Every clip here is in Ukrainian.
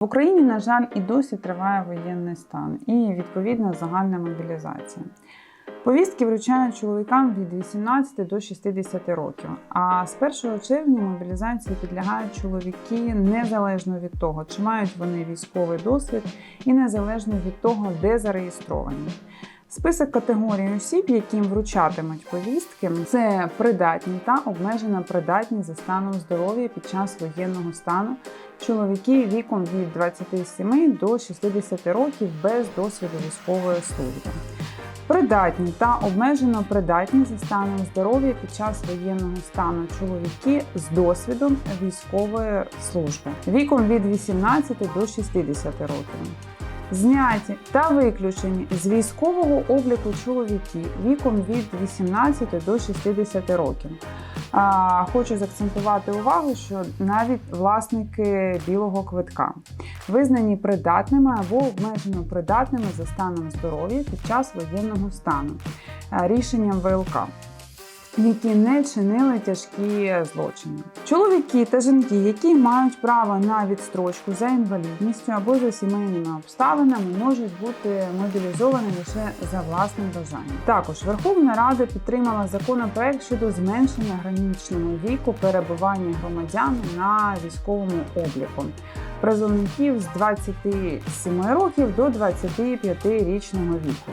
В Україні, на жаль, і досі триває воєнний стан і відповідна загальна мобілізація. Повістки вручають чоловікам від 18 до 60 років. А з 1 червня мобілізації підлягають чоловіки незалежно від того, чи мають вони військовий досвід, і незалежно від того, де зареєстровані. Список категорій осіб, яким вручатимуть повістки, це придатні та обмежено придатні за станом здоров'я під час воєнного стану, чоловіки віком від 27 до 60 років без досвіду військової служби. Придатні та обмежено придатні за станом здоров'я під час воєнного стану чоловіки з досвідом військової служби віком від 18 до 60 років. Зняті та виключені з військового обліку чоловіки віком від 18 до 60 років. Хочу заакцентувати увагу, що навіть власники білого квитка визнані придатними або обмежено придатними за станом здоров'я під час воєнного стану рішенням ВЛК. Які не чинили тяжкі злочини. Чоловіки та жінки, які мають право на відстрочку за інвалідністю або за сімейними обставинами, можуть бути мобілізовані лише за власним бажанням. Також Верховна Рада підтримала законопроект щодо зменшення граничного віку перебування громадян на військовому обліку. Призовників з 27 років до 25 річного віку.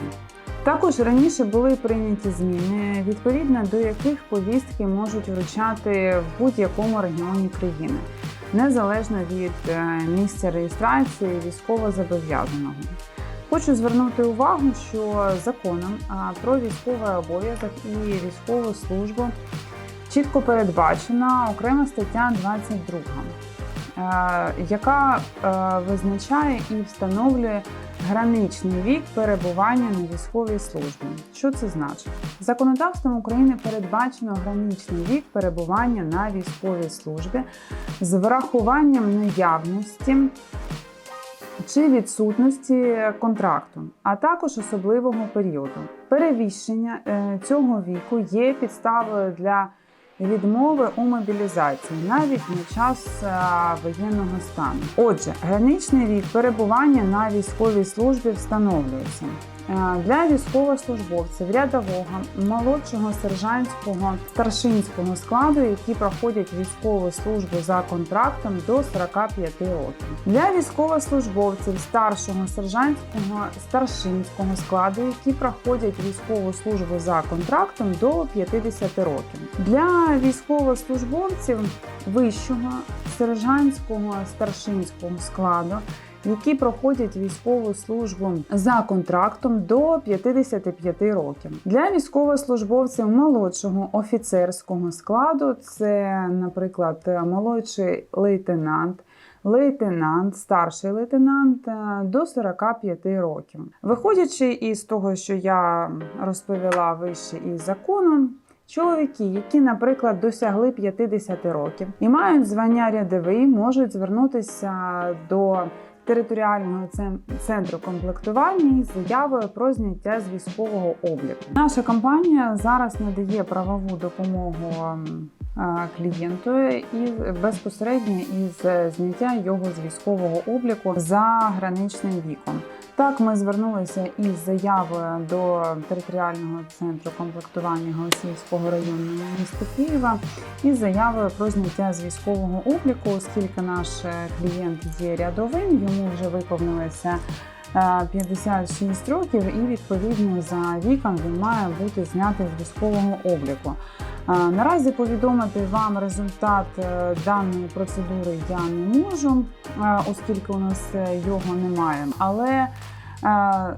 Також раніше були прийняті зміни, відповідно до яких повістки можуть вручати в будь-якому регіоні країни, незалежно від е, місця реєстрації військовозобов'язаного. Хочу звернути увагу, що законом про військовий обов'язок і військову службу чітко передбачена окрема стаття 22, е, яка е, визначає і встановлює граничний вік перебування на військовій службі. Що це значить? Законодавством України передбачено граничний вік перебування на військовій службі з врахуванням наявності чи відсутності контракту, а також особливого періоду. Перевіщення е, цього віку є підставою для відмови у мобілізації навіть на час е, воєнного стану. Отже, граничний вік перебування на військовій службі встановлюється. Е, Для військовослужбовців рядового, молодшого сержантського старшинського складу, які проходять військову службу за контрактом до 45 років. Для військовослужбовців старшого сержантського старшинського складу, які проходять військову службу за контрактом до 50 років. Для військовослужбовців вищого сержантського старшинського складу які проходять військову службу за контрактом до 55 років. Для військовослужбовців молодшого офіцерського складу це, наприклад, молодший лейтенант. Лейтенант, старший лейтенант е, до 45 років. Виходячи із того, що я розповіла вище із законом, Чоловіки, які, наприклад, досягли 50 років і мають звання рядовий, можуть звернутися до територіального центру комплектування із заявою про зняття з військового обліку. Наша компанія зараз надає правову допомогу м, е, клієнту і безпосередньо із зняття його з військового обліку за граничним віком. Так, ми звернулися із заявою до територіального центру комплектування Голосіївського району міста Києва із заявою про зняття з військового обліку, оскільки наш клієнт є рядовим, йому вже виповнилося е, 56 років, і відповідно за віком він має бути знятий з військового обліку. Е, Наразі повідомити вам результат е, даної процедури я не можу, е, оскільки у нас е, його немає. Але е,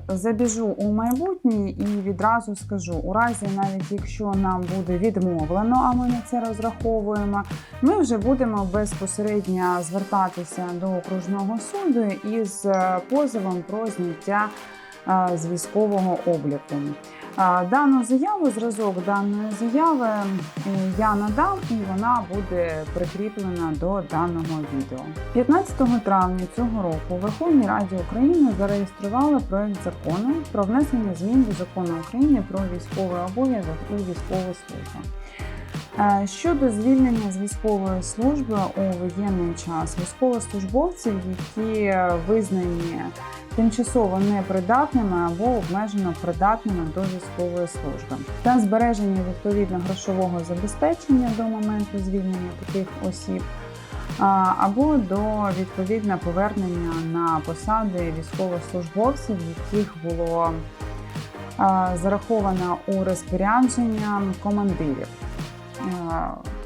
забіжу у майбутнє і відразу скажу: у разі, навіть якщо нам буде відмовлено, а ми на це розраховуємо, ми вже будемо безпосередньо звертатися до окружного суду із е, позовом про зняття е, з військового обліку. Дану заяву, зразок даної заяви я надав і вона буде прикріплена до даного відео. 15 травня цього року Верховній Раді України зареєстрували проект закону про внесення змін до закону України про військовий обов'язок і військову службу. Е, Щодо звільнення з військової служби у воєнний час військовослужбовців, які визнані тимчасово непридатними або обмежено придатними до військової служби, та збереження відповідно грошового забезпечення до моменту звільнення таких осіб. Або до відповідно повернення на посади військовослужбовців, яких було зараховано у розпорядження командирів.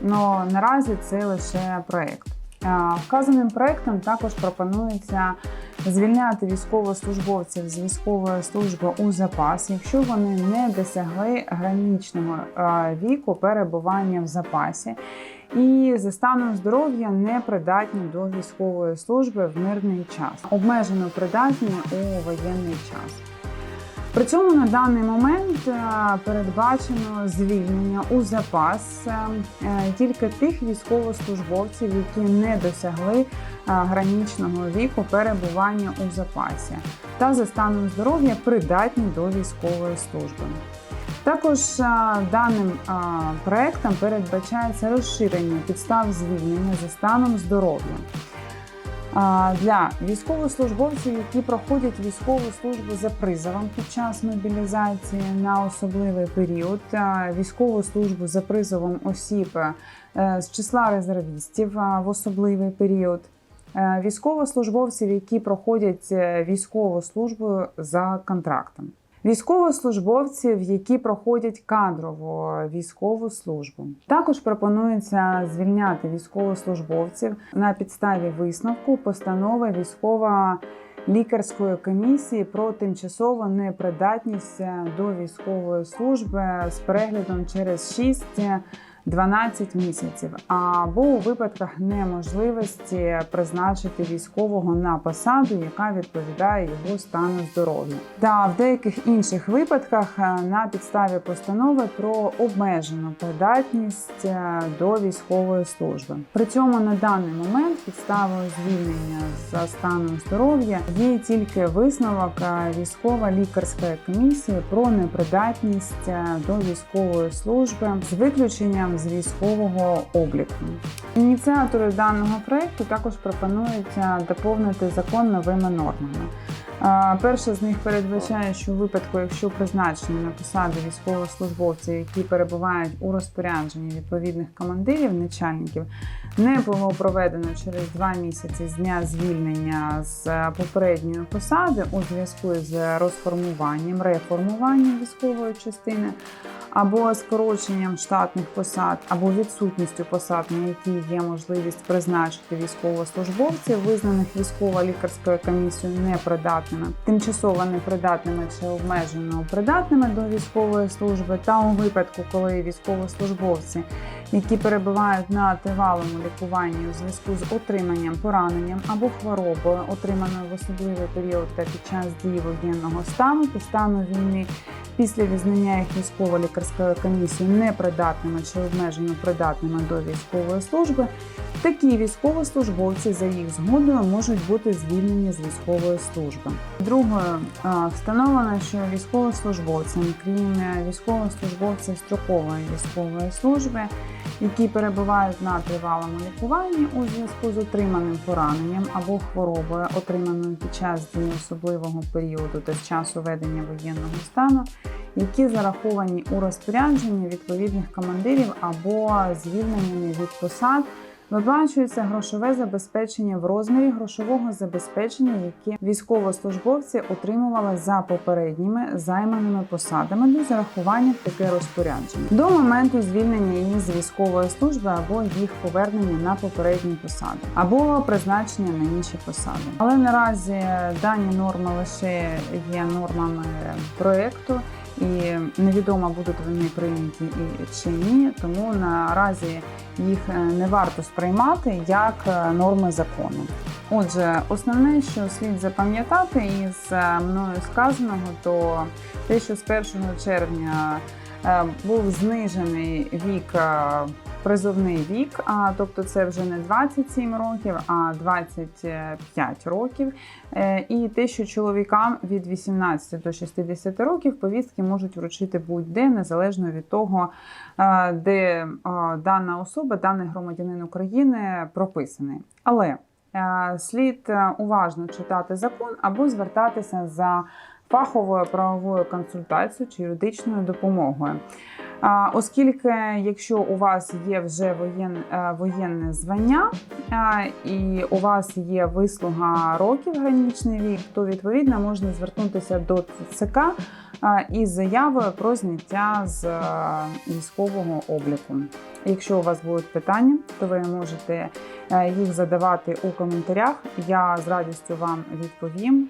Но наразі це лише проект. Е, Вказаним проектом також пропонується звільняти військовослужбовців з військової служби у запас, якщо вони не досягли граничного е, віку перебування в запасі і за станом здоров'я не придатні до військової служби в мирний час, обмежено придатні у воєнний час. При цьому на даний момент е, передбачено звільнення у запас е, тільки тих військовослужбовців, які не досягли е, граничного віку перебування у запасі, та за станом здоров'я придатні до військової служби. Також е, даним е, проектом передбачається розширення підстав звільнення за станом здоров'я. Для військовослужбовців, які проходять військову службу за призовом під час мобілізації на особливий період, військову службу за призовом осіб е, з числа резервістів в особливий період, е, військовослужбовців, які проходять е, військову службу за контрактом. Військовослужбовців, які проходять кадрову військову службу, також пропонується звільняти військовослужбовців на підставі висновку постанови військова лікарської комісії про тимчасову непридатність до військової служби з переглядом через 6 12 місяців, або у випадках неможливості призначити військового на посаду, яка відповідає його стану здоров'я, та в деяких інших випадках е, на підставі постанови про обмежену придатність е, до військової служби. При цьому на даний момент підставою звільнення за станом здоров'я є тільки висновок е, військово-лікарської комісії про непридатність до військової служби з виключенням з військового обліку. Ініціатори даного проекту також пропонують е, доповнити закон новими нормами. Е, Перша з них передбачає, що у випадку, якщо призначені на посади військовослужбовців, які перебувають у розпорядженні відповідних командирів, начальників, не було проведено через два місяці з дня звільнення з попередньої посади у зв'язку з розформуванням, реформуванням військової частини або скороченням штатних посад, або відсутністю посад, на які є можливість призначити військовослужбовців, визнаних військово-лікарською комісією непридатними, тимчасово непридатними чи обмежено придатними до військової служби, та у випадку, коли військовослужбовці, які перебувають на тривалому лікуванні у зв'язку з отриманням пораненням або хворобою, отриманою в особливий період та під час дії воєнного стану та стану війни. Після визнання їх військово-лікарською комісією непридатними чи обмежено придатними до військової служби, такі військовослужбовці за їх згодою можуть бути звільнені з військової служби. Другою встановлено, що військовослужбовцям, крім військовослужбовців строкової військової служби, які перебувають на тривалому лікуванні у зв'язку з отриманим пораненням або хворобою, отриманою під час дії особливого періоду та з часу ведення воєнного стану, які зараховані у розпорядженні відповідних командирів або звільнені від посад. Виплачується грошове забезпечення в розмірі грошового забезпечення, яке військовослужбовці отримували за попередніми займаними посадами до зарахування в таке розпорядження до моменту звільнення їх з військової служби або їх повернення на попередні посади, або призначення на інші посади. Але наразі дані норми лише є нормами проекту. І невідомо будуть вони прийняті чи ні, тому наразі їх е, не варто сприймати як е, норми закону. Отже, основне, що слід запам'ятати із е, мною сказаного, то те, що з 1 червня був знижений вік призовний вік, а, тобто це вже не 27 років, а 25 років. Е, І те, що чоловікам від 18 до 60 років повістки можуть вручити будь-де, незалежно від того, е, де е, дана особа, даний громадянин України прописаний. Але слід уважно читати закон або звертатися за фаховою правовою консультацією чи юридичною допомогою. Оскільки, якщо у вас є вже воєн, е, воєнне звання і у вас є вислуга років граничний вік, то відповідно можна звернутися до ЦК із заявою про зняття з е, військового обліку. Якщо у вас будуть питання, то ви можете е, їх задавати у коментарях. Я з радістю вам відповім.